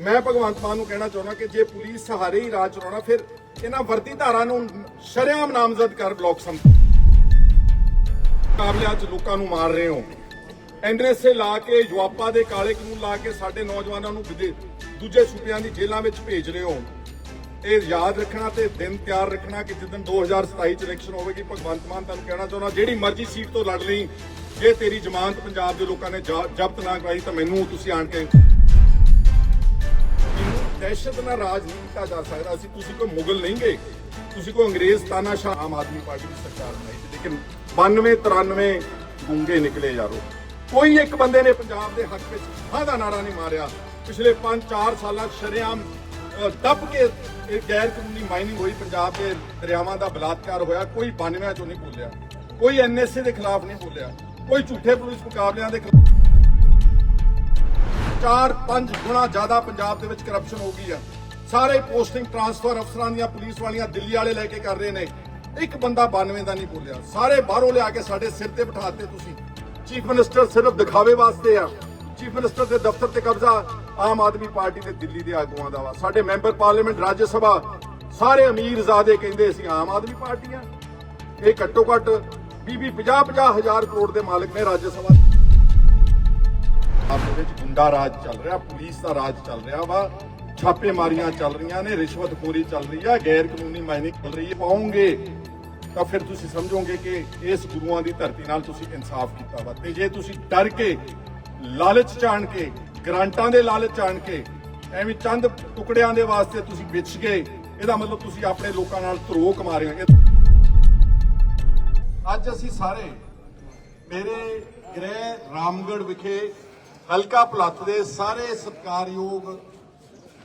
ਮੈਂ ਭਗਵੰਤ ਮਾਨ ਨੂੰ ਕਹਿਣਾ ਚਾਹੁੰਦਾ ਕਿ ਜੇ ਪੁਲਿਸ ਸਹਾਰੇ ਹੀ ਰਾਜ ਚਲਾਉਣਾ, ਫਿਰ ਇਹਨਾਂ ਵਰਦੀ ਧਾਰਾ ਨੂੰ ਸ਼ਰੇਆਮ ਨਾਮਜ਼ਦ ਕਰ ਬਲਾਕ ਸੰਮਤੀ ਮੁਕਾਬਲਿਆਂ 'ਚ ਲੋਕਾਂ ਨੂੰ ਮਾਰ ਰਹੇ ਹੋ। ਐਨਐਸਏ ਲਾ ਕੇ ਜਵਾਪਾ ਦੇ ਕਾਲੇ ਕਾਨੂੰਨ ਲਾ ਕੇ ਸਾਡੇ ਨੌਜਵਾਨਾਂ ਨੂੰ ਦੂਜੇ ਸੂਬਿਆਂ ਦੀ ਜੇਲ੍ਹਾਂ ਵਿੱਚ ਭੇਜ ਰਹੇ ਹੋ। ਇਹ ਯਾਦ ਰੱਖਣਾ ਤੇ ਦਿਨ ਤਿਆਰ ਰੱਖਣਾ ਕਿ ਜਿੱਦਣ 2027 ਚ ਇਲੈਕਸ਼ਨ ਹੋਵੇਗੀ, ਭਗਵੰਤ ਮਾਨ ਤੁਹਾਨੂੰ ਕਹਿਣਾ ਚਾਹੁੰਦਾ, ਜਿਹੜੀ ਮਰਜ਼ੀ ਸੀਟ ਤੋਂ ਲੜ ਲਈ, ਜੇ ਤੇਰੀ ਜ਼ਮਾਨਤ ਪੰਜਾਬ ਦੇ ਲੋਕਾਂ ਨੇ ਜ਼ਬਤ ਨਾ ਕਰਾਈ ਤਾਂ ਮੈਨੂੰ ਤੁਸੀਂ ਆਣ ਕੇ ਦਹਿਸ਼ਤ ਨਾਲ ਰਾਜ ਨਹੀਂ ਕੀਤਾ ਜਾ ਸਕਦਾ ਅਸੀਂ ਤੁਸੀਂ ਕੋਈ ਮੁਗਲ ਨਹੀਂ ਗਏ ਤੁਸੀਂ ਕੋਈ ਅੰਗਰੇਜ਼ ਤਾਨਾਸ਼ਾਹ ਆਮ ਆਦਮੀ ਪਾਰਟੀ ਦੀ ਸਰਕਾਰ ਬਣਾਈ ਸੀ ਲੇਕਿਨ 92 93 ਗੁੰਗੇ ਨਿਕਲੇ ਯਾਰੋ ਕੋਈ ਇੱਕ ਬੰਦੇ ਨੇ ਪੰਜਾਬ ਦੇ ਹੱਕ ਵਿੱਚ ਹਾਂ ਦਾ ਨਾਰਾ ਨਹੀਂ ਮਾਰਿਆ ਪਿਛਲੇ 5-4 ਸਾਲਾਂ 'ਚ ਸ਼ਰੇਆਮ ਅ, ਦੱਬ ਕੇ ਇਹ ਗੈਰ ਕਾਨੂੰਨੀ ਮਾਈਨਿੰਗ ਹੋਈ ਪੰਜਾਬ ਦੇ ਦਰਿਆਵਾਂ ਦਾ ਬਲਾਤਕਾਰ ਹੋਇਆ ਕੋਈ 92 ਚੋਂ ਨਹੀਂ ਬੋਲਿਆ ਕੋਈ ਐਨਐਸਏ ਦੇ ਖਿਲਾਫ ਨਹੀਂ ਬੋਲਿਆ ਕੋਈ ਝੂਠੇ ਪੁਲਿਸ ਮੁਕਾਬਲਿਆਂ ਦੇ ਖਿਲਾਫ ਚਾਰ ਪੰਜ ਗੁਣਾ ਜ਼ਿਆਦਾ ਪੰਜਾਬ ਦੇ ਵਿੱਚ ਕਰਪਸ਼ਨ ਹੋ ਗਈ ਆ। ਸਾਰੇ ਪੋਸਟਿੰਗ ਟਰਾਂਸਫਰ ਅਫਸਰਾਂ ਦੀਆਂ, ਪੁਲਿਸ ਵਾਲੀਆਂ ਦਿੱਲੀ ਵਾਲੇ ਲੈ ਕੇ ਕਰ ਰਹੇ ਨੇ। ਇੱਕ ਬੰਦਾ 92 ਦਾ ਨਹੀਂ ਬੋਲਿਆ। ਸਾਰੇ ਬਾਹਰੋਂ ਲਿਆ ਕੇ ਸਾਡੇ ਸਿਰ ਤੇ ਬਿਠਾਤੇ ਤੁਸੀਂ। ਚੀਫ ਮਿਨਿਸਟਰ ਸਿਰਫ ਦਿਖਾਵੇ ਵਾਸਤੇ ਆ। ਚੀਫ ਮਿਨਿਸਟਰ ਦੇ ਦਫ਼ਤਰ ਤੇ ਕਬਜ਼ਾ ਆਮ ਆਦਮੀ ਪਾਰਟੀ ਦੇ ਦਿੱਲੀ ਦੇ ਆਗੂਆਂ ਦਾ ਵਾ। ਸਾਡੇ ਮੈਂਬਰ ਪਾਰਲੀਮੈਂਟ, ਰਾਜ ਸਭਾ, ਸਾਰੇ ਅਮੀਰਜ਼ਾਦੇ ਕਹਿੰਦੇ ਅਸੀਂ ਆਮ ਆਦਮੀ ਪਾਰਟੀ ਆ। ਇਹ ਘੱਟੋ ਘੱਟ 20 50 50 ਹਜ਼ਾਰ ਕਰੋੜ ਦੇ ਮਾਲਕ ਨੇ ਰਾਜ ਸਭਾ ਆਪ ਵਿੱਚ ਗੁੰਡਾ ਰਾਜ ਚੱਲ ਰਿਹਾ, ਪੁਲਿਸ ਦਾ ਰਾਜ ਚੱਲ ਰਿਹਾ ਵਾ। ਛਾਪੇਮਾਰੀਆਂ ਚੱਲ ਰਹੀਆਂ ਨੇ ਰਿਸ਼ਵਤਖੋਰੀ ਚੱਲ ਰਹੀ ਆ ਗੈਰ ਕਾਨੂੰਨੀ ਮਾਈਨਿੰਗ ਚੱਲ ਰਹੀ ਹੈ, ਪਾਉਂਗੇ। ਤਾਂ ਫਿਰ ਤੁਸੀਂ ਸਮਝੋਗੇ ਕਿ ਇਸ ਗੁਰੂਆਂ ਦੀ ਧਰਤੀ ਨਾਲ ਤੁਸੀਂ ਇਨਸਾਫ ਕੀਤਾ ਵਾ। ਤੇ ਜੇ ਤੁਸੀਂ ਡਰ ਕੇ, ਲਾਲਚ ਚਾਣ ਕੇ, ਗ੍ਰਾਂਟਾਂ ਦੇ ਲਾਲਚ ਚਾਣ ਕੇ, ਐਵੇਂ ਚੰਦ ਟੁਕੜਿਆਂ ਦੇ ਵਾਸਤੇ ਤੁਸੀਂ ਵਿਛ ਗਏ, ਇਹਦਾ ਮਤਲਬ ਤੁਸੀਂ ਆਪਣੇ ਲੋਕਾਂ ਨਾਲ ਧਰੋਹ ਕਮਾ ਰਹੇ ਹੋ। ਅੱਜ ਅਸੀਂ ਸਾਰੇ ਮੇਰੇ ਗ੍ਰਹਿ ਰਾਮਗੜ੍ਹ ਵਿਖੇ ਹਲਕਾ ਭਲੱਥ ਦੇ ਸਾਰੇ ਸਤਿਕਾਰਯੋਗ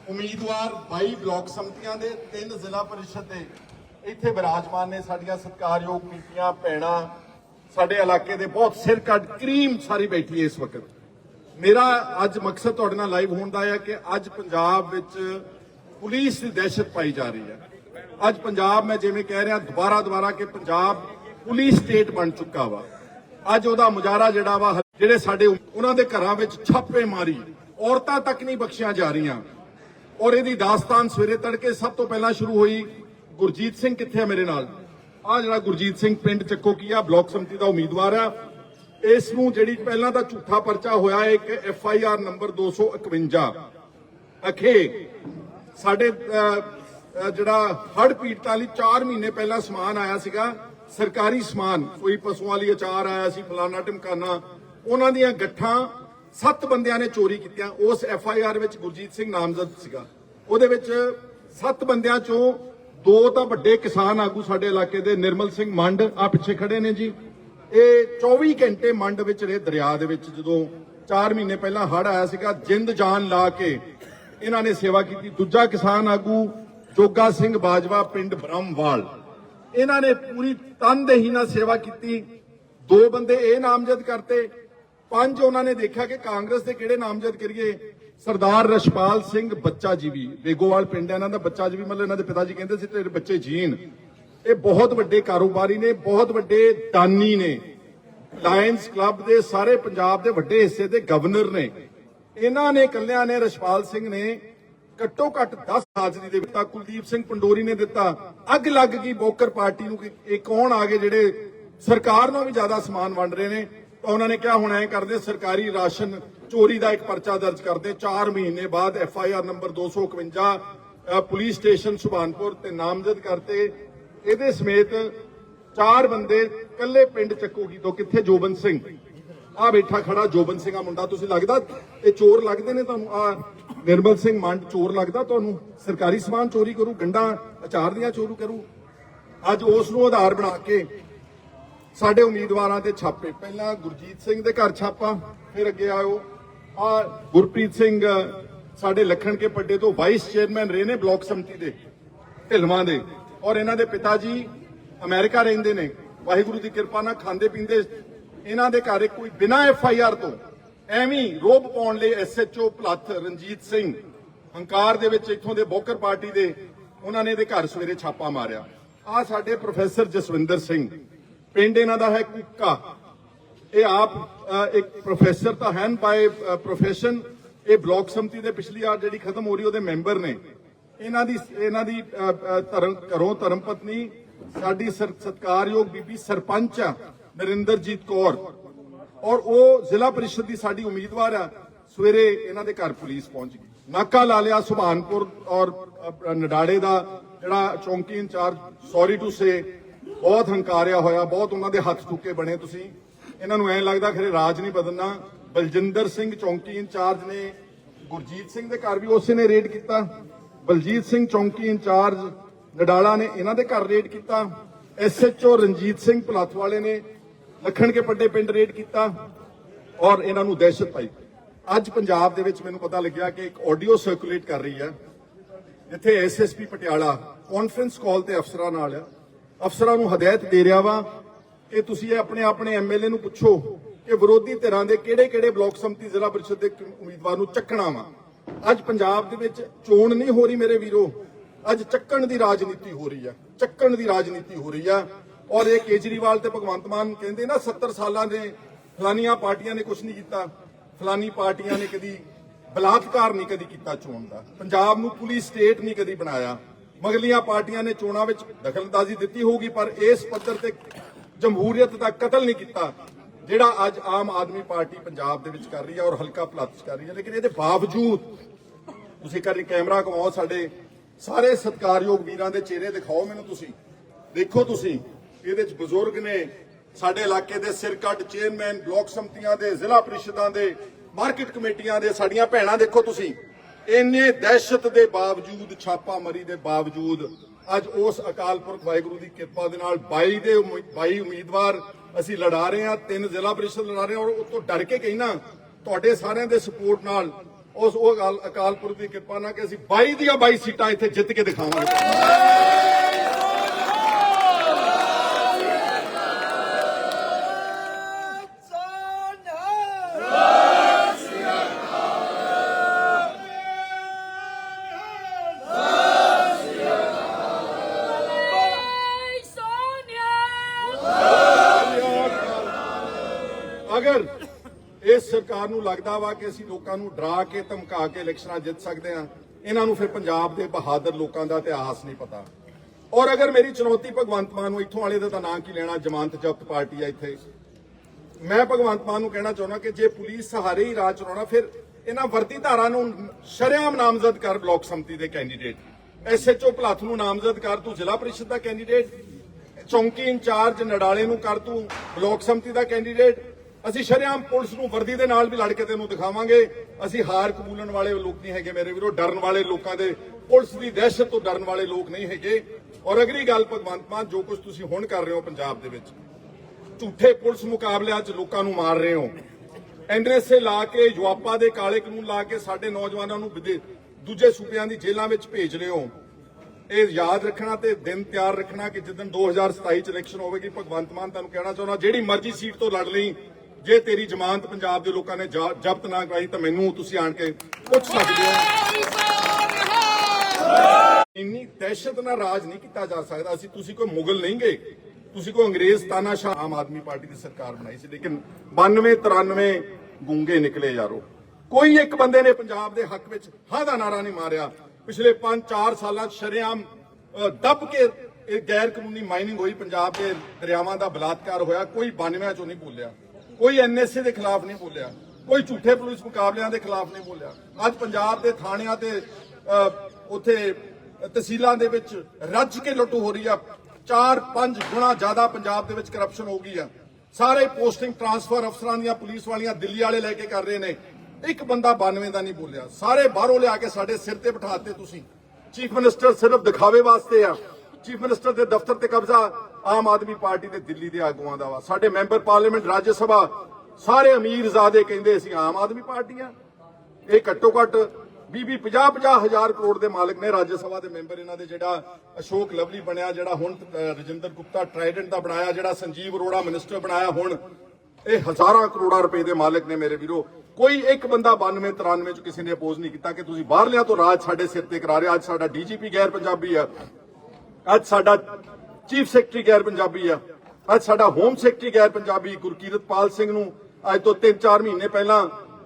ਉਮੀਦਵਾਰ 22 ਬਲਾਕ ਸੰਮਤੀਆਂ ਦੇ, ਤਿੰਨ ਜ਼ਿਲ੍ਹਾ ਪਰਿਸ਼ਦ ਦੇ। ਇੱਥੇ ਵਿਰਾਜਮਾਨ ਨੇ ਸਾਡੀਆਂ ਸਤਿਕਾਰਯੋਗ ਬੀਬੀਆਂ ਭੈਣਾਂ। ਸਾਡੇ ਇਲਾਕੇ ਦੇ ਬਹੁਤ ਸਿਰ ਕੱਢ ਕਰੀਮ ਸਾਰੀ ਬੈਠੀ ਹੈ ਇਸ ਵਕਤ। ਮੇਰਾ ਅੱਜ ਮਕਸਦ ਤੁਹਾਡੇ ਨਾਲ ਲਾਈਵ ਹੋਣ ਦਾ ਹੈ ਕਿ ਅੱਜ ਪੰਜਾਬ ਵਿੱਚ ਪੁਲਿਸ ਦੀ ਦਹਿਸ਼ਤ ਪਾਈ ਜਾ ਰਹੀ ਹੈ। ਅੱਜ ਪੰਜਾਬ ਮੈਂ ਜਿਵੇਂ ਕਹਿ ਰਿਹਾ ਦੁਬਾਰਾ ਦੁਬਾਰਾ ਕਿ ਪੰਜਾਬ ਪੁਲਿਸ ਸਟੇਟ ਬਣ ਚੁੱਕਾ ਵਾ। ਅੱਜ ਉਹਦਾ ਮੁਜ਼ਾਹਰਾ ਜਿਹੜਾ ਵਾ ਜਿਹੜੇ ਸਾਡੇ ਉਹਨਾਂ ਦੇ ਘਰਾਂ ਵਿੱਚ ਛਾਪੇ ਮਾਰੀ, ਔਰਤਾਂ ਤੱਕ ਨਹੀਂ ਬਖਸ਼ੀਆਂ ਜਾ ਰਹੀਆਂ। ਔਰ ਇਹਦੀ ਦਾਸਤਾਨ ਸਵੇਰੇ ਤੜਕੇ ਸਭ ਤੋਂ ਪਹਿਲਾਂ ਸ਼ੁਰੂ ਹੋਈ। ਗੁਰਜੀਤ ਸਿੰਘ ਕਿੱਥੇ ਆ ਮੇਰੇ ਨਾਲ? ਆ ਜਿਹੜਾ ਗੁਰਜੀਤ ਸਿੰਘ ਪਿੰਡ ਚੱਕੋ ਬਲਾਕ ਸੰਮਤੀ ਦਾ ਉਮੀਦਵਾਰ ਆ। ਇਸ ਨੂੰ ਜਿਹੜੀ ਪਹਿਲਾਂ ਤਾਂ ਝੂਠਾ ਪਰਚਾ ਹੋਇਆ, ਇੱਕ ਐਫ ਆਈ ਆਰ ਨੰਬਰ 251 ਅਖੇ, ਸਾਡੇ ਜਿਹੜਾ ਹੜ ਪੀੜਤਾਂ ਲਈ 4 ਮਹੀਨੇ ਪਹਿਲਾਂ ਸਮਾਨ ਆਇਆ ਸੀਗਾ। ਸਰਕਾਰੀ ਸਮਾਨ, ਕੋਈ ਪਸ਼ੂਆਂ ਲਈ ਅਚਾਰ ਆਇਆ ਸੀ, ਫਲਾਨਾ ਟਮਕਾਨਾ ਉਹਨਾਂ ਦੀਆਂ ਗੱਠਾਂ ਸੱਤ ਬੰਦਿਆਂ ਨੇ ਚੋਰੀ ਕੀਤੀਆਂ। ਉਸ ਐਫ ਆਈ ਆਰ ਵਿੱਚ ਗੁਰਜੀਤ ਸਿੰਘ ਨਾਮਜ਼ਦ ਸੀਗਾ। ਉਹਦੇ ਵਿੱਚ ਸੱਤ ਬੰਦਿਆਂ ਚੋਂ ਦੋ ਤਾਂ ਵੱਡੇ ਕਿਸਾਨ ਆਗੂ ਸਾਡੇ ਇਲਾਕੇ ਦੇ ਨਿਰਮਲ ਸਿੰਘ ਮੰਡ ਆ ਪਿੱਛੇ ਖੜੇ ਨੇ ਜੀ। ਇਹ 24 ਘੰਟੇ ਮੰਡ ਵਿੱਚ ਰਹੇ ਦਰਿਆ ਦੇ ਵਿੱਚ। ਜਦੋਂ 4 ਮਹੀਨੇ ਪਹਿਲਾਂ ਹੜ ਆਇਆ ਸੀਗਾ, ਜਿੰਦ ਜਾਨ ਲਾ ਕੇ ਇਹਨਾਂ ਨੇ ਸੇਵਾ ਕੀਤੀ। ਦੂਜਾ ਕਿਸਾਨ ਆਗੂ ਜੋਗਾ ਸਿੰਘ ਬਾਜਵਾ, ਪਿੰਡ ਬ੍ਰਹਮਵਾਲ। ਇਹਨਾਂ ਨੇ ਪੂਰੀ ਤਨਦੇਹੀ ਨਾਲ ਸੇਵਾ ਕੀਤੀ। ਦੋ ਬੰਦੇ ਇਹ ਨਾਮਜ਼ਦ ਕਰਤੇ। ਪੰਜ ਉਹਨਾਂ ਨੇ ਦੇਖਿਆ ਕਿ ਕਾਂਗਰਸ ਦੇ ਕਿਹੜੇ ਨਾਮਜ਼ਦ ਕਰੀਏ? ਸਰਦਾਰ ਰਸ਼ਪਾਲ ਸਿੰਘ ਬੱਚਾ ਜੀ ਵੀ ਬੇਗੋਵਾਲ ਪਿੰਡ ਇਹਨਾਂ ਦਾ ਬੱਚਾ ਜੀ ਵੀ, ਮਤਲਬ ਇਹਨਾਂ ਦੇ ਪਿਤਾ ਜੀ ਕਹਿੰਦੇ ਸੀ ਤੇਰੇ ਬੱਚੇ ਜੀਣ ਇਹ ਬਹੁਤ ਵੱਡੇ ਕਾਰੋਬਾਰੀ ਨੇ, ਬਹੁਤ ਵੱਡੇ ਦਾਨੀ ਨੇ। ਲਾਇਨਸ ਕਲੱਬ ਦੇ ਸਾਰੇ ਪੰਜਾਬ ਦੇ ਵੱਡੇ ਹਿੱਸੇ ਦੇ ਗਵਰਨਰ ਨੇ। ਇਹਨਾਂ ਨੇ ਇਕੱਲਿਆਂ ਨੇ ਰਸ਼ਪਾਲ ਸਿੰਘ ਨੇ ਘੱਟੋ ਘੱਟ 10 ਹਾਜ਼ਰੀ ਦੇ ਵਿੱਚ ਕੁਲਦੀਪ ਸਿੰਘ ਪੰਡੋਰੀ ਨੇ ਦਿੱਤਾ। ਅੱਗ ਲੱਗ ਗਈ ਬੋਕਰ ਪਾਰਟੀ ਨੂੰ ਇਹ ਕੌਣ ਆ ਗਏ ਜਿਹੜੇ ਸਰਕਾਰ ਨੂੰ ਵੀ ਜ਼ਿਆਦਾ ਸਮਾਨ ਵੰਡ ਰਹੇ ਨੇ। ਤਾਂ ਉਹਨਾਂ ਨੇ ਕਿਹਾ, ਹੁਣ ਐ ਕਰਦੇ, ਸਰਕਾਰੀ ਰਾਸ਼ਨ ਚੋਰੀ ਦਾ ਇੱਕ ਪਰਚਾ ਦਰਜ ਕਰਦੇ 4 ਮਹੀਨੇ ਬਾਅਦ F I R number 251 police station Subhanpur ਤੇ ਨਾਮਜ਼ਦ ਕਰਤੇ। ਇਹਦੇ ਸਮੇਤ ਚਾਰ ਬੰਦੇ ਕੱਲੇ ਪਿੰਡ ਚੱਕੋਗੀ ਤੋਂ ਕਿੱਥੇ? ਜੋਬਨ ਸਿੰਘ। ਆ ਬੈਠਾ ਖੜਾ, ਜੋਬਨ ਸਿੰਘ ਆ ਮੁੰਡਾ ਤੁਸੀਂ ਲੱਗਦਾ? ਇਹ ਚੋਰ ਲੱਗਦੇ ਨੇ ਤੁਹਾਨੂੰ? ਆ ਨਿਰਮਲ ਸਿੰਘ ਮੰਡ ਚੋਰ ਲੱਗਦਾ ਤੁਹਾਨੂੰ? ਸਰਕਾਰੀ ਸਮਾਨ ਚੋਰੀ ਕਰੂ ਗੰਡਾ ਅਚਾਰ ਦੀਆਂ ਚੋਰੂ ਕਰੂ? ਅੱਜ ਉਸ ਨੂੰ ਆਧਾਰ ਬਣਾ ਕੇ ਸਾਡੇ ਉਮੀਦਵਾਰਾਂ ਤੇ ਛਾਪੇ। ਪਹਿਲਾਂ ਗੁਰਜੀਤ ਸਿੰਘ ਦੇ ਘਰ ਛਾਪਾ, ਫਿਰ ਅੱਗੇ ਆਇਓ। ਆ ਗੁਰਪ੍ਰੀਤ ਸਿੰਘ ਸਾਡੇ ਲਖਣ ਕੇ ਪੱਡੇ ਤੋਂ ਵਾਈਸ ਚੇਅਰਮੈਨ ਰਹੇ ਨੇ ਬਲਾਕ ਸੰਮਤੀ ਦੇ, ਢਿਲਵਾਂ ਦੇ। ਔਰ ਇਹਨਾਂ ਦੇ ਪਿਤਾ ਜੀ ਅਮਰੀਕਾ ਰਹਿੰਦੇ ਨੇ। ਵਾਹਿਗੁਰੂ ਦੀ ਕਿਰਪਾ ਨਾਲ ਖਾਂਦੇ ਪੀਂਦੇ ਇਹਨਾਂ ਦੇ ਘਰ ਕੋਈ ਬਿਨਾਂ ਐਫ ਆਈ ਆਰ ਤੋਂ ਐਵੇਂ ਰੋਬ ਪਾਉਣ ਲਈ S H O Bhulath Ranjit Singh, ਹੰਕਾਰ ਦੇ ਵਿੱਚ ਇੱਥੋਂ ਦੇ ਬੋਕਰ ਪਾਰਟੀ ਦੇ, ਉਹਨਾਂ ਨੇ ਇਹਦੇ ਘਰ ਸਵੇਰੇ ਛਾਪਾ ਮਾਰਿਆ। ਆ ਸਾਡੇ ਪ੍ਰੋਫੈਸਰ ਜਸਵਿੰਦਰ ਸਿੰਘ। ਪਿੰਡ ਇਹਨਾਂ ਦਾ ਹੈ ਕੁੱਕਾ। ਇਹ ਆਪ ਇੱਕ ਪ੍ਰੋਫੈਸਰ ਤਾਂ ਹਨ ਬਾਈ ਪ੍ਰੋਫੈਸ਼ਨ ਇਹ ਬਲਾਕ ਸੰਮਤੀ ਦੇ ਪਿਛਲੀ ਵਾਰ ਜਿਹੜੀ ਖਤਮ ਹੋ ਰਹੀ ਉਹਦੇ ਮੈਂਬਰ ਨੇ। ਇਹਨਾਂ ਦੀ ਇਹਨਾਂ ਦੀ ਧਰਮ, ਘਰੋਂ ਧਰਮ ਪਤਨੀ, ਸਾਡੀ ਸਰ- ਬੀਬੀ ਸਰਪੰਚ ਆ, ਨਰਿੰਦਰਜੀਤ ਕੌਰ। ਔਰ ਉਹ ਜ਼ਿਲ੍ਹਾ ਪਰਿਸ਼ਦ ਦੀ ਸਾਡੀ ਉਮੀਦਵਾਰ ਆ। ਸਵੇਰੇ ਇਹਨਾਂ ਦੇ ਘਰ ਪੁਲਿਸ ਪਹੁੰਚ ਗਈ। ਨਾਕਾ ਲਾ ਲਿਆ ਸੁਭਾਨਪੁਰ ਔਰ ਨਡਾੜੇ ਦਾ, ਜਿਹੜਾ ਚੌਂਕੀ ਇੰਚਾਰਜ ਸੌਰੀ ਟੂ ਸੇ ਬਹੁਤ ਹੰਕਾਰਿਆ ਹੋਇਆ, ਬਹੁਤ ਉਹਨਾਂ ਦੇ ਹੱਥ ਚੁੱਕੇ ਬਣੇ ਤੁਸੀਂ। ਇਹਨਾਂ ਨੂੰ ਐਂ ਲੱਗਦਾ ਖਰੇ ਰਾਜ ਨਹੀਂ ਬਦਲਣਾ। ਬਲਜਿੰਦਰ ਸਿੰਘ ਚੌਂਕੀ ਇੰਚਾਰਜ ਨੇ, ਗੁਰਜੀਤ ਸਿੰਘ ਦੇ ਘਰ ਵੀ ਉਸੇ ਨੇ ਰੇਡ ਕੀਤਾ। ਬਲਜੀਤ ਸਿੰਘ ਚੌਂਕੀ ਇੰਚਾਰਜ ਨਡਾਲਾ ਨੇ ਇਹਨਾਂ ਦੇ ਘਰ ਰੇਡ ਕੀਤਾ। ਐਸਐਚਓ ਰਣਜੀਤ ਸਿੰਘ ਭਲੱਥ ਵਾਲੇ ਨੇ ਲੱਖਣ ਕੇ ਪੱਡੇ ਪਿੰਡ ਰੇਡ ਕੀਤਾ ਔਰ ਇਹਨਾਂ ਨੂੰ ਦਹਿਸ਼ਤ ਪਾਈ। ਅੱਜ ਪੰਜਾਬ ਦੇ ਵਿੱਚ ਮੈਨੂੰ ਪਤਾ ਲੱਗਿਆ ਕਿ ਇੱਕ ਆਡੀਓ ਸਰਕੂਲੇਟ ਕਰ ਰਹੀ ਹੈ। ਜਿੱਥੇ ਐਸਐਸਪੀ ਪਟਿਆਲਾ ਕਾਨਫਰੰਸ ਕਾਲ ਤੇ ਅਫਸਰਾਂ ਨਾਲ ਆ ਅਫਸਰਾਂ ਨੂੰ ਹਦਾਇਤ ਦੇ ਰਿਹਾ ਵਾ ਕਿ ਤੁਸੀਂ ਇਹ ਆਪਣੇ ਆਪਣੇ ਐਮਐਲਏ ਨੂੰ ਪੁੱਛੋ ਕਿ ਵਿਰੋਧੀ ਧਿਰਾਂ ਦੇ ਕਿਹੜੇ ਕਿਹੜੇ ਬਲਾਕ ਸੰਮਤੀ ਜ਼ਿਲ੍ਹਾ ਪਰਿਸ਼ਦ ਦੇ ਉਮੀਦਵਾਰ ਨੂੰ ਚੱਕਣਾ ਵਾ। ਅੱਜ ਪੰਜਾਬ ਦੇ ਵਿੱਚ ਚੋਣ ਨਹੀਂ ਹੋ ਰਹੀ ਮੇਰੇ ਵੀਰੋ। ਅੱਜ ਚੱਕਣ ਦੀ ਰਾਜਨੀਤੀ ਹੋ ਰਹੀ ਆ। ਚੱਕਣ ਦੀ ਰਾਜਨੀਤੀ ਹੋ ਰਹੀ ਆ। ਔਰ ਇਹ ਕੇਜਰੀਵਾਲ ਤੇ ਭਗਵੰਤ ਮਾਨ ਕਹਿੰਦੇ ਨਾ 70 ਸਾਲਾਂ ਦੇ ਫਲਾਨੀਆਂ ਪਾਰਟੀਆਂ ਨੇ ਕੁਝ ਨਹੀਂ ਕੀਤਾ। ਫਲਾਨੀ ਪਾਰਟੀਆਂ ਨੇ ਕਦੀ ਬਲਾਤਕਾਰ ਨਹੀਂ ਕਦੀ ਕੀਤਾ ਚੋਣ ਦਾ। ਪੰਜਾਬ ਨੂੰ ਪੁਲਿਸ ਸਟੇਟ ਨਹੀਂ ਕਦੀ ਬਣਾਇਆ। ਮਗਲੀਆਂ ਪਾਰਟੀਆਂ ਨੇ ਚੋਣਾਂ ਵਿੱਚ ਦਖਲਅੰਦਾਜ਼ੀ ਦਿੱਤੀ ਹੋਊਗੀ, ਪਰ ਇਸ ਪੱਧਰ ਤੇ ਜਮਹੂਰੀਅਤ ਦਾ ਕਤਲ ਨਹੀਂ ਕੀਤਾ, ਜਿਹੜਾ ਅੱਜ ਆਮ ਆਦਮੀ ਪਾਰਟੀ ਪੰਜਾਬ ਦੇ ਵਿੱਚ ਕਰ ਰਹੀ ਹੈ ਔਰ ਹਲਕਾ ਪਲੱਤ ਕਰ ਰਹੀ ਹੈ। ਲੇਕਿਨ ਇਹਦੇ ਬਾਵਜੂਦ ਤੁਸੀਂ ਕਰ ਕੈਮਰਾ ਕਮਾਓ ਸਾਡੇ ਸਾਰੇ ਸਤਿਕਾਰਯੋਗ ਵੀਰਾਂ ਦੇ ਚਿਹਰੇ ਦਿਖਾਓ ਮੈਨੂੰ ਤੁਸੀਂ। ਦੇਖੋ ਤੁਸੀਂ, ਇਹਦੇ ਚ ਬਜ਼ੁਰਗ ਨੇ ਸਾਡੇ ਇਲਾਕੇ ਦੇ ਸਿਰਕੱਟ ਚੇਅਰਮੈਨ, ਬਲਾਕ ਸੰਮਤੀਆਂ ਦੇ ਜ਼ਿਲ੍ਹਾ ਪ੍ਰੀਸ਼ਦਾਂ ਦੇ ਮਾਰਕੀਟ ਕਮੇਟੀਆਂ ਦੇ ਸਾਡੀਆਂ ਭੈਣਾਂ ਦੇਖੋ ਤੁਸੀਂ। ਇੰਨੇ ਦਹਿਸ਼ਤ ਦੇ ਬਾਵਜੂਦ, ਛਾਪਾਮਾਰੀ ਦੇ ਬਾਵਜੂਦ, ਅੱਜ ਉਸ ਅਕਾਲ ਪੁਰਖ ਵਾਹਿਗੁਰੂ ਦੀ ਕਿਰਪਾ ਦੇ ਨਾਲ 22 ਦੇ ਉਮੀ- 22 ਉਮੀਦਵਾਰ ਅਸੀਂ ਲੜਾ ਰਹੇ ਹਾਂ, ਤਿੰਨ ਜ਼ਿਲ੍ਹਾ ਪ੍ਰੀਸ਼ਦ ਲੜਾ ਰਹੇ ਹਾਂ ਔਰ ਉਹ ਤੋਂ ਡਰ ਕੇ ਕਹਿਣਾ ਤੁਹਾਡੇ ਸਾਰਿਆਂ ਦੇ ਸਪੋਰਟ ਨਾਲ ਉਸ, ਉਹ ਅਕਾਲ- ਅਕਾਲ ਪੁਰਖ ਦੀ ਕਿਰਪਾ ਨਾਲ ਕਿ ਅਸੀਂ 22 ਦੀਆਂ 22 ਸੀਟਾਂ ਇੱਥੇ ਜਿੱਤ ਕੇ ਦਿਖਾਵਾਂਗੇ। ਅਗਰ ਇਸ ਸਰਕਾਰ ਨੂੰ ਲੱਗਦਾ ਵਾ ਕਿ ਅਸੀਂ ਲੋਕਾਂ ਨੂੰ ਡਰਾ ਕੇ, ਧਮਕਾ ਕੇ ਇਲੈਕਸ਼ਨਾਂ ਜਿੱਤ ਸਕਦੇ ਹਾਂ। ਇਹਨਾਂ ਨੂੰ ਫਿਰ ਪੰਜਾਬ ਦੇ ਬਹਾਦਰ ਲੋਕਾਂ ਦਾ ਇਤਿਹਾਸ ਨਹੀਂ ਪਤਾ। ਔਰ ਅਗਰ ਮੇਰੀ ਚੁਣੌਤੀ ਭਗਵੰਤ ਮਾਨ ਨੂੰ ਇੱਥੋਂ ਵਾਲੇ ਦਾ ਤਾਂ ਨਾਂ ਕੀ ਲੈਣਾ? ਜ਼ਮਾਨਤ ਜ਼ਬਤ ਪਾਰਟੀ ਆ ਇੱਥੇ। ਮੈਂ ਭਗਵੰਤ ਮਾਨ ਨੂੰ ਕਹਿਣਾ ਚਾਹੁੰਦਾ ਕਿ ਜੇ ਪੁਲਿਸ ਸਹਾਰੇ ਹੀ ਰਾਜ ਚਲਾਉਣਾ, ਫਿਰ ਇਹਨਾਂ ਵਰਤੀ ਧਾਰਾ ਨੂੰ ਸ਼ਰਿਆਮ ਨਾਮਜ਼ਦ ਕਰ ਬਲਾਕ ਸੰਮਤੀ ਦੇ ਕੈਂਡੀਡੇਟ। ਐਸਐਚਓ ਭਲੱਥ ਨੂੰ ਨਾਮਜ਼ਦ ਕਰ ਤੂੰ ਜ਼ਿਲ੍ਹਾ ਪ੍ਰੀਸ਼ਦ ਦਾ ਕੈਂਡੀਡੇਟ। ਚੌਂਕੀ ਇੰਚਾਰਜ ਨਡਾਲੇ ਨੂੰ ਕਰ ਤੂੰ ਬਲਾਕ ਸੰਮਤੀ ਦਾ ਕੈਂਡੀਡੇਟ। ਅਸੀਂ ਸ਼ਰੇਆਮ ਪੁਲਿਸ ਨੂੰ ਵਰਦੀ ਦੇ ਨਾਲ ਵੀ ਲੜ ਕੇ ਤੈਨੂੰ ਦਿਖਾਵਾਂਗੇ। ਅਸੀਂ ਹਾਰ ਕਬੂਲਣ ਵਾਲੇ ਲੋਕ ਨਹੀਂ ਹੈਗੇ ਮੇਰੇ ਵੀਰੋ, ਡਰਨ ਵਾਲੇ ਲੋਕਾਂ ਦੇ। ਪੁਲਿਸ ਦੀ ਦਹਿਸ਼ਤ ਤੋਂ ਡਰਨ ਵਾਲੇ ਲੋਕ ਨਹੀਂ ਹੈਗੇ। ਔਰ ਅਗਲੀ ਗੱਲ ਭਗਵੰਤ ਮਾਨ, ਜੋ ਕੁਝ ਤੁਸੀਂ ਹੁਣ ਕਰ ਰਹੇ ਹੋ ਪੰਜਾਬ ਦੇ ਵਿੱਚ, ਝੂਠੇ ਪੁਲਿਸ ਮੁਕਾਬਲਿਆਂ 'ਚ ਲੋਕਾਂ ਨੂੰ ਮਾਰ ਰਹੇ ਹੋ। ਐਨਐਸਏ ਲਾ ਕੇ ਯੁਆਪਾ ਦੇ ਕਾਲੇ ਕਾਨੂੰਨ ਲਾ ਕੇ ਸਾਡੇ ਨੌਜਵਾਨਾਂ ਨੂੰ ਦੂਜੇ ਸੂਬਿਆਂ ਦੀ ਜੇਲ੍ਹਾਂ ਵਿੱਚ ਭੇਜ ਰਹੇ ਹੋ। ਇਹ ਯਾਦ ਰੱਖਣਾ ਤੇ ਦਿਨ ਤਿਆਰ ਰੱਖਣਾ ਕਿ ਜਿੱਦਣ 2027 ਚ ਇਲੈਕਸ਼ਨ ਹੋਵੇਗੀ, ਭਗਵੰਤ ਮਾਨ ਤੁਹਾਨੂੰ ਕਹਿਣਾ ਚਾਹੁੰਦਾ, ਜਿਹੜੀ ਮਰਜ਼ੀ ਸੀਟ ਤੋਂ ਲੜ ਲਈ ਜੇ ਤੇਰੀ ਜ਼ਮਾਨਤ ਪੰਜਾਬ ਦੇ ਲੋਕਾਂ ਨੇ ਜ਼ਬਤ ਨਾ ਕਰਾਈ, ਤਾਂ ਮੈਨੂੰ ਤੁਸੀਂ ਆਣ ਕੇ ਪੁੱਛ ਸਕਦੇ ਹੋ। ਇੰਨੀ ਦਹਿਸ਼ਤ ਨਾਲ ਰਾਜ ਨਹੀਂ ਕੀਤਾ ਜਾ ਸਕਦਾ। ਅਸੀਂ ਤੁਸੀਂ ਕੋਈ ਮੁਗਲ ਨਹੀਂ ਗਏ। ਤੁਸੀਂ ਕੋਈ ਅੰਗਰੇਜ਼ ਤਾਨਾਸ਼ਾਹ ਆਮ ਆਦਮੀ ਪਾਰਟੀ ਦੀ ਸਰਕਾਰ ਬਣਾਈ ਸੀ, ਲੇਕਿਨ 92 93 ਗੂੰਗੇ ਨਿਕਲੇ ਯਾਰੋ। ਕੋਈ ਇੱਕ ਬੰਦੇ ਨੇ ਪੰਜਾਬ ਦੇ ਹੱਕ ਵਿੱਚ ਹਾਂ ਦਾ ਨਾਰਾ ਨਹੀਂ ਮਾਰਿਆ। ਪਿਛਲੇ 5-4 ਸਾਲਾਂ 'ਚ ਸ਼ਰੇਆਮ ਦੱਬ ਕੇ ਇਹ ਗੈਰ ਕਾਨੂੰਨੀ ਮਾਈਨਿੰਗ ਹੋਈ। ਪੰਜਾਬ ਦੇ ਦਰਿਆਵਾਂ ਦਾ ਬਲਾਤਕਾਰ ਹੋਇਆ। ਕੋਈ 92 ਚੋਂ ਨਹੀਂ ਬੋਲਿਆ। ਕੋਈ ਐਨਐਸਏ ਦੇ ਖਿਲਾਫ ਨਹੀਂ ਬੋਲਿਆ। ਕੋਈ ਝੂਠੇ ਪੁਲਿਸ ਮੁਕਾਬਲਿਆਂ ਦੇ ਖਿਲਾਫ ਨਹੀਂ ਬੋਲਿਆ। ਅੱਜ ਪੰਜਾਬ ਦੇ ਥਾਣਿਆਂ ਤੇ ਉੱਥੇ ਤਹਿਸੀਲਾਂ ਦੇ ਵਿੱਚ ਰੱਜ ਕੇ ਲੁੱਟ ਹੋ ਰਹੀ ਆ। 4-5 ਗੁਣਾ ਜ਼ਿਆਦਾ ਪੰਜਾਬ ਦੇ ਵਿੱਚ ਕਰਪਸ਼ਨ ਹੋ ਗਈ ਆ। ਸਾਰੇ ਪੋਸਟਿੰਗ ਟਰਾਂਸਫਰ ਅਫਸਰਾਂ ਦੀਆਂ, ਪੁਲਿਸ ਵਾਲੀਆਂ ਦਿੱਲੀ ਵਾਲੇ ਲੈ ਕੇ ਕਰ ਰਹੇ ਨੇ। ਇੱਕ ਬੰਦਾ 92 ਦਾ ਨਹੀਂ ਬੋਲਿਆ। ਸਾਰੇ ਬਾਹਰੋਂ ਲਿਆ ਕੇ ਸਾਡੇ ਸਿਰ ਤੇ ਬਿਠਾਤੇ ਤੁਸੀਂ। ਚੀਫ ਮਿਨਿਸਟਰ ਸਿਰਫ ਦਿਖਾਵੇ ਵਾਸਤੇ ਆ। ਚੀਫ ਮਿਨਿਸਟਰ ਦੇ ਦਫ਼ਤਰ ਤੇ ਕਬਜ਼ਾ ਆਮ ਆਦਮੀ ਪਾਰਟੀ ਦੇ ਦਿੱਲੀ ਦੇ ਆਗੂਆਂ ਦਾ ਵਾ। ਸਾਡੇ ਮੈਂਬਰ ਪਾਰਲੀਮੈਂਟ, ਰਾਜ ਸਭਾ, ਸਾਰੇ ਅਮੀਰਜ਼ਾਦੇ ਕਹਿੰਦੇ ਅਸੀਂ ਆਮ ਆਦਮੀ ਪਾਰਟੀ ਆ। ਇਹ ਘੱਟੋ ਘੱਟ 20 50 50 ਹਜ਼ਾਰ ਕਰੋੜ ਦੇ ਮਾਲਕ ਨੇ ਰਾਜ ਸਭਾ ਦੇ ਮੈਂਬਰ ਇਹਨਾਂ ਦੇ ਜਿਹੜਾ ਅਸ਼ੋਕ ਲਵਲੀ ਬਣਿਆ, ਜਿਹੜਾ ਹੁਣ ਰਜਿੰਦਰ ਗੁਪਤਾ ਟ੍ਰਾਈਡੈਂਟ ਦਾ ਬਣਾਇਆ, ਜਿਹੜਾ ਸੰਜੀਵ ਅਰੋੜਾ ਮਿਨਿਸਟਰ ਬਣਾਇਆ ਹੁਣ, ਇਹ ਹਜ਼ਾਰਾਂ ਕਰੋੜਾਂ ਰੁਪਏ ਦੇ ਮਾਲਕ ਨੇ ਮੇਰੇ ਵੀਰੋ। ਕੋਈ ਇੱਕ ਬੰਦਾ 92 93 ਚ ਕਿਸੇ ਨੇ ਅਪੋਜ਼ ਨਹੀਂ ਕੀਤਾ ਕਿ ਤੁਸੀਂ ਬਾਹਰਲਿਆਂ ਤੋਂ ਰਾਜ ਸਾਡੇ ਸਿਰ ਤੇ ਕਰਾ ਰਹੇ ਅੱਜ ਸਾਡਾ ਡੀਜੀਪੀ ਗੈਰ ਪੰਜਾਬੀ ਆ। ਅੱਜ ਸਾਡਾ ਚੀਫ ਸੈਕਟਰੀ ਗੈਰ ਪੰਜਾਬੀ ਆ। ਅੱਜ ਸਾਡਾ ਹੋਮ ਸੈਕਟਰੀ ਗੈਰ ਪੰਜਾਬੀ ਗੁਰਕੀਰਤਪਾਲ ਸਿੰਘ ਨੂੰ ਅੱਜ ਤੋਂ 3-4 ਮਹੀਨੇ ਪਹਿਲਾਂ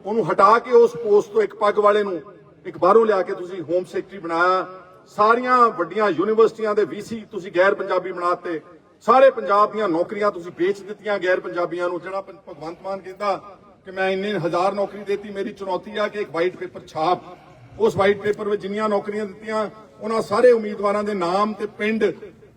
ਉਹਨੂੰ ਹਟਾ ਕੇ ਉਸ ਪੋਸਟ ਤੋਂ ਇੱਕ ਪੱਗ ਵਾਲੇ ਨੂੰ, ਇੱਕ ਬਾਹਰੋਂ ਲਿਆ ਕੇ ਤੁਸੀਂ ਹੋਮ ਸੈਕਟਰੀ ਬਣਾਇਆ। ਸਾਰੀਆਂ ਵੱਡੀਆਂ ਯੂਨੀਵਰਸਿਟੀਆਂ ਦੇ ਵੀਸੀ ਤੁਸੀਂ ਗੈਰ ਪੰਜਾਬੀ ਬਣਾਤੇ। ਸਾਰੇ ਪੰਜਾਬ ਦੀਆਂ ਨੌਕਰੀਆਂ ਤੁਸੀਂ ਵੇਚ ਦਿੱਤੀਆਂ ਗੈਰ ਪੰਜਾਬੀਆਂ ਨੂੰ। ਜਿਹੜਾ ਭਗਵੰਤ ਮਾਨ ਕਹਿੰਦਾ ਕਿ ਮੈਂ ਇੰਨੇ ਹਜ਼ਾਰ ਨੌਕਰੀ ਦੇਤੀ, ਮੇਰੀ ਚੁਣੌਤੀ ਆ ਕਿ ਇੱਕ ਵਾਈਟ ਪੇਪਰ ਛਾਪ। ਉਸ ਵਾਈਟ ਪੇਪਰ ਵਿੱਚ ਜਿੰਨੀਆਂ ਨੌਕਰੀਆਂ ਦਿੱਤੀਆਂ, ਉਹਨਾਂ ਸਾਰੇ ਉਮੀਦਵਾਰਾਂ ਦੇ ਨਾਮ ਤੇ ਪਿੰਡ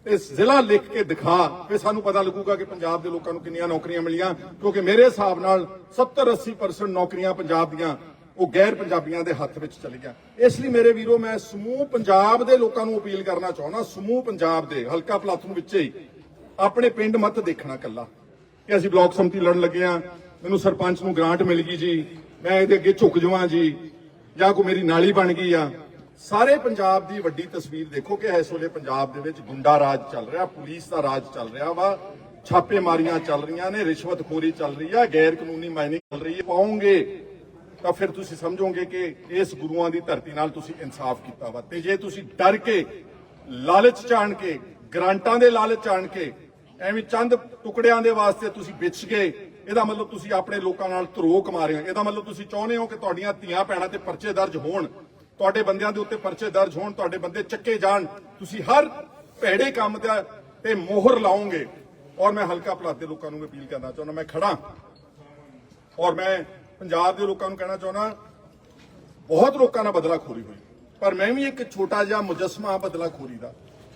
ਤੇ ਜ਼ਿਲ੍ਹਾ ਲਿਖ ਕੇ ਦਿਖਾ, ਫਿਰ ਸਾਨੂੰ ਪਤਾ ਲੱਗੂਗਾ ਕਿ ਪੰਜਾਬ ਦੇ ਲੋਕਾਂ ਨੂੰ ਕਿੰਨੀਆਂ ਨੌਕਰੀਆਂ ਮਿਲੀਆਂ, ਕਿਉਂਕਿ ਮੇਰੇ ਹਿਸਾਬ ਨਾਲ 70-80% ਨੌਕਰੀਆਂ ਪੰਜਾਬ ਦੀਆਂ, ਉਹ ਗੈਰ ਪੰਜਾਬੀਆਂ ਦੇ ਹੱਥ ਵਿੱਚ ਚਲੀ ਗਿਆ ਇਸ ਲਈ ਮੇਰੇ ਵੀਰੋ, ਮੈਂ ਸਮੂਹ ਪੰਜਾਬ ਦੇ ਲੋਕਾਂ ਨੂੰ ਅਪੀਲ ਕਰਨਾ ਚਾਹੁੰਦਾ, ਸਮੂਹ ਪੰਜਾਬ ਦੇ ਹਲਕਾ ਪਲਾਥ ਵਿੱਚ ਹੀ, ਆਪਣੇ ਪਿੰਡ ਮਤ ਦੇਖਣਾ ਕੱਲਾ ਕਿ ਅਸੀਂ ਬਲਾਕ ਸੰਮਤੀ ਲੜਨ ਲੱਗੇ ਆ ਮੈਨੂੰ ਸਰਪੰਚ ਨੂੰ ਗ੍ਰਾਂਟ ਮਿਲ ਗਈ ਜੀ, ਮੈਂ ਇਹਦੇ ਅੱਗੇ ਝੁਕ ਜਾਵਾਂ ਜੀ, ਜਾਂ ਕੋਈ ਮੇਰੀ ਨਾਲੀ ਬਣ ਗਈ ਆ ਸਾਰੇ ਪੰਜਾਬ ਦੀ ਵੱਡੀ ਤਸਵੀਰ ਦੇਖੋ ਕਿ ਇਸ ਵੇਲੇ ਪੰਜਾਬ ਦੇ ਵਿੱਚ ਗੁੰਡਾ ਰਾਜ ਚੱਲ ਰਿਹਾ, ਪੁਲਿਸ ਦਾ ਰਾਜ ਚੱਲ ਰਿਹਾ ਵਾ, ਛਾਪੇਮਾਰੀਆਂ ਚੱਲ ਰਹੀਆਂ ਨੇ, ਰਿਸ਼ਵਤਖੋਰੀ ਚੱਲ ਰਹੀ ਆ ਗੈਰ ਕਾਨੂੰਨੀ ਮਾਈਨਿੰਗ ਚੱਲ ਰਹੀ ਹੈ ਪਾਉਂਗੇ ਤਾਂ ਫਿਰ ਤੁਸੀਂ ਸਮਝੋਗੇ ਕਿ ਇਸ ਗੁਰੂਆਂ ਦੀ ਧਰਤੀ ਨਾਲ ਤੁਸੀਂ ਇਨਸਾਫ ਕੀਤਾ ਵਾ। ਤੇ ਜੇ ਤੁਸੀਂ ਡਰ ਕੇ, ਲਾਲਚ ਚਾਣ ਕੇ, ਗ੍ਰਾਂਟਾਂ ਦੇ ਲਾਲਚ ਚਾਣ ਕੇ, ਐਵੇਂ ਚੰਦ ਟੁਕੜਿਆਂ ਦੇ ਵਾਸਤੇ ਤੁਸੀਂ ਵਿਚ ਗਏ, ਇਹਦਾ ਮਤਲਬ ਤੁਸੀਂ ਆਪਣੇ ਲੋਕਾਂ ਨਾਲ ਧਰੋ ਕਮਾ ਰਹੇ ਹੋ। ਇਹਦਾ ਮਤਲਬ ਤੁਸੀਂ ਚਾਹੁੰਦੇ ਹੋ ਕਿ ਤੁਹਾਡੀਆਂ ਧੀਆਂ ਭੈਣਾਂ ਤੇ ਪਰਚੇ ਦਰਜ ਹੋਣ। ਤੁਹਾਡੇ ਬੰਦਿਆਂ ਦੇ ਉੱਤੇ ਪਰਚੇ ਦਰਜ ਹੋਣ, ਤੁਹਾਡੇ ਬੰਦੇ ਚੱਕੇ ਜਾਣ, ਤੁਸੀਂ ਹਰ ਭੈੜੇ ਕੰਮ ਦਾ ਤੇ ਮੋਹਰ ਲਾਓਗੇ। ਔਰ ਮੈਂ ਹਲਕਾ ਭਲਾਤ ਦੇ ਲੋਕਾਂ ਨੂੰ ਅਪੀਲ ਕਰਨਾ ਚਾਹੁੰਦਾ, ਮੈਂ ਖੜਾ ਔਰ ਮੈਂ ਪੰਜਾਬ ਦੇ ਲੋਕਾਂ ਨੂੰ ਕਹਿਣਾ ਚਾਹੁੰਦਾ, ਬਹੁਤ ਲੋਕਾਂ ਨਾਲ ਬਦਲਾਖੋਰੀ ਹੋਈ। ਪਰ ਮੈਂ ਵੀ ਇੱਕ ਛੋਟਾ ਜਿਹਾ ਮੁਜਸਮਾ ਬਦਲਾਖੋਰੀ ਦਾ।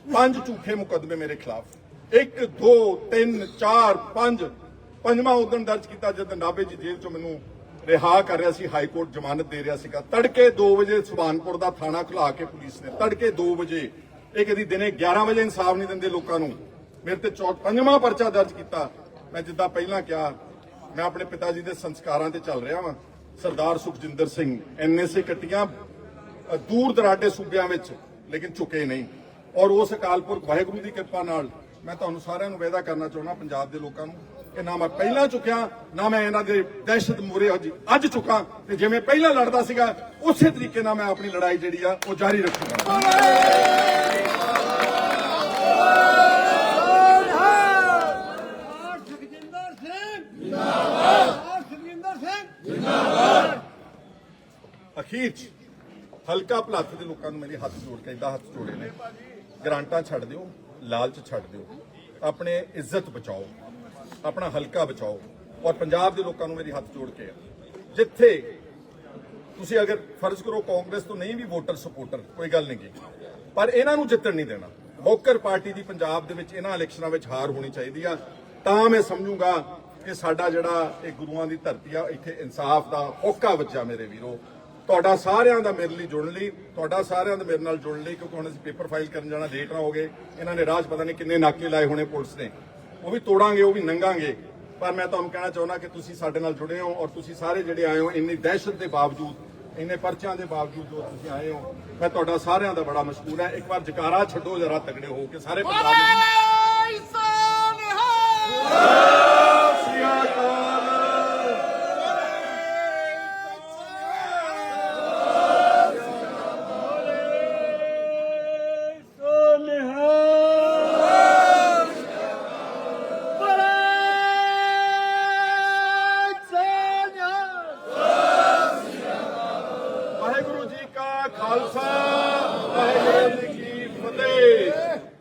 ਪੰਜ ਝੂਠੇ ਮੁਕੱਦਮੇ ਮੇਰੇ ਖਿਲਾਫ। 1 2 3 4 5 ਪੰਜਵਾਂ ਉਦਣ ਦਰਜ ਕੀਤਾ ਜਦ ਨਾਬੇ ਜੀ ਜੇਲ੍ਹ ਚੋਂ ਮੈਨੂੰ ਰਿਹਾ ਕਰ ਰਿਹਾ ਸੀ, ਹਾਈ ਕੋਰਟ ਜ਼ਮਾਨਤ ਦੇ ਰਿਹਾ ਸੀਗਾ। ਤੜਕੇ 2 ਵਜੇ ਸੁਭਾਨਪੁਰ ਦਾ ਥਾਣਾ ਖੁਲਾ ਕੇ ਪੁਲਿਸ ਨੇ, ਤੜਕੇ 2 ਵਜੇ, ਇਹ ਕਦੀ ਦਿਨੇ 11 ਵਜੇ ਇਨਸਾਫ ਨਹੀਂ ਦਿੰਦੇ ਲੋਕਾਂ ਨੂੰ। ਮੇਰੇ ਤੇ ਚੌ, ਪੰਜਵਾਂ ਪਰਚਾ ਦਰਜ ਕੀਤਾ। ਮੈਂ ਜਿੱਦਾਂ ਪਹਿਲਾਂ ਕਿਹਾ, ਮੈਂ ਆਪਣੇ ਪਿਤਾ ਜੀ ਦੇ ਸੰਸਕਾਰਾਂ ਤੇ ਚੱਲ ਰਿਹਾ ਵਾਂ। ਸਰਦਾਰ ਸੁਖਜਿੰਦਰ ਸਿੰਘ ਐਨਐਸਏ ਕੱਟੀਆਂ ਦੂਰ ਦਰਾਡੇ ਸੂਬਿਆਂ ਵਿੱਚ, ਲੇਕਿਨ ਝੁਕੇ ਨਹੀਂ। ਔਰ ਉਸ ਅਕਾਲ ਪੁਰਖ ਵਾਹਿਗੁਰੂ ਦੀ ਕਿਰਪਾ ਨਾਲ ਮੈਂ ਤੁਹਾਨੂੰ ਸਾਰਿਆਂ ਨੂੰ ਵਾਅਦਾ ਕਰਨਾ ਚਾਹੁੰਦਾ, ਪੰਜਾਬ ਦੇ ਲੋਕਾਂ ਨੂੰ। ਕਿ ਨਾ ਮੈਂ ਪਹਿਲਾਂ ਚੁੱਕਿਆ, ਨਾ ਮੈਂ ਇਹਨਾਂ ਦੇ ਦਹਿਸ਼ਤ ਮੂਰੇ ਅੱਜ ਚੁੱਕਾਂ ਤੇ ਜਿਵੇਂ ਪਹਿਲਾਂ ਲੜਦਾ ਸੀਗਾ, ਉਸੇ ਤਰੀਕੇ ਨਾਲ ਮੈਂ ਆਪਣੀ ਲੜਾਈ ਜਿਹੜੀ ਆ, ਉਹ ਜਾਰੀ ਰੱਖੂੰਗਾ ਅਖੀਰ ਹਲਕਾ ਭਲੱਥ ਦੇ ਲੋਕਾਂ ਨੂੰ ਮੇਰੇ ਹੱਥ ਜੋੜ ਕੇ ਇਦਾਂ ਹੱਥ ਜੋੜੇ ਨੇ। ਗਰਾਂਟਾਂ ਛੱਡ ਦਿਓ, ਲਾਲਚ ਛੱਡ ਦਿਓ। ਆਪਣੇ ਇੱਜ਼ਤ ਬਚਾਓ। ਆਪਣਾ ਹਲਕਾ ਬਚਾਓ ਔਰ ਪੰਜਾਬ ਦੇ ਲੋਕਾਂ ਨੂੰ ਮੇਰੀ ਹੱਥ ਜੋੜ ਕੇ ਜਿੱਥੇ ਤੁਸੀਂ ਅਗਰ ਫਰਜ਼ ਕਰੋ ਕਾਂਗਰਸ ਤੋਂ ਨਹੀਂ ਵੀ ਵੋਟਰ ਸਪੋਰਟਰ, ਕੋਈ ਗੱਲ ਨਹੀਂ ਗੀ। ਪਰ ਇਹਨਾਂ ਨੂੰ ਜਿੱਤਣ ਨਹੀਂ ਦੇਣਾ। ਮੌਕਰ ਪਾਰਟੀ ਦੀ ਪੰਜਾਬ ਦੇ ਵਿੱਚ ਇਹਨਾਂ ਇਲੈਕਸ਼ਨਾਂ ਵਿੱਚ ਹਾਰ ਹੋਣੀ ਚਾਹੀਦੀ ਆ। ਤਾਂ ਮੈਂ ਸਮਝੂਗਾ ਕਿ ਸਾਡਾ ਜਿਹੜਾ ਇਹ ਗੁਰੂਆਂ ਦੀ ਧਰਤੀ ਆ, ਇੱਥੇ ਇਨਸਾਫ ਦਾ ਹੋਕਾ ਵੱਜਾ ਮੇਰੇ ਵੀਰੋ। ਤੁਹਾਡਾ ਸਾਰਿਆਂ ਦਾ ਮੇਰੇ ਲਈ ਜੁੜਨ ਲਈ, ਤੁਹਾਡਾ ਸਾਰਿਆਂ ਦਾ ਮੇਰੇ ਨਾਲ ਜੁੜਨ ਲਈ, ਕਿਉਂਕਿ ਹੁਣ ਅਸੀਂ ਪੇਪਰ ਫਾਈਲ ਕਰਨ ਜਾਣਾ, ਲੇਟ ਨਾ ਹੋ ਗਏ। ਇਹਨਾਂ ਨੇ ਰਾਜ ਪਤਾ ਨਹੀਂ ਕਿੰਨੇ ਨਾਕੇ ਲਾਏ ਹੋਣੇ ਪੁਲਿਸ ਨੇ। ਉਹ ਵੀ ਤੋੜਾਂਗੇ, ਉਹ ਵੀ ਨੰਗਾਂਗੇ। ਪਰ ਮੈਂ ਤੁਹਾਨੂੰ ਕਹਿਣਾ ਚਾਹੁੰਦਾ ਕਿ ਤੁਸੀਂ ਸਾਡੇ ਨਾਲ ਜੁੜੇ ਹੋ ਔਰ ਤੁਸੀਂ ਸਾਰੇ ਜਿਹੜੇ ਆਏ ਹੋ, ਇੰਨੀ ਦਹਿਸ਼ਤ ਦੇ ਬਾਵਜੂਦ, ਇੰਨੇ ਪਰਚਿਆਂ ਦੇ ਬਾਵਜੂਦ ਜੋ ਤੁਸੀਂ ਆਏ ਹੋ, ਮੈਂ ਤੁਹਾਡਾ ਸਾਰਿਆਂ ਦਾ ਬੜਾ ਮਸ਼ਕੂਰ ਹੈ। ਇੱਕ ਵਾਰ ਜਕਾਰਾ ਛੱਡੋ, ਜਰਾ ਤਗੜੇ ਹੋ ਕੇ ਸਾਰੇ ਪੰਜਾਬ ਦੇ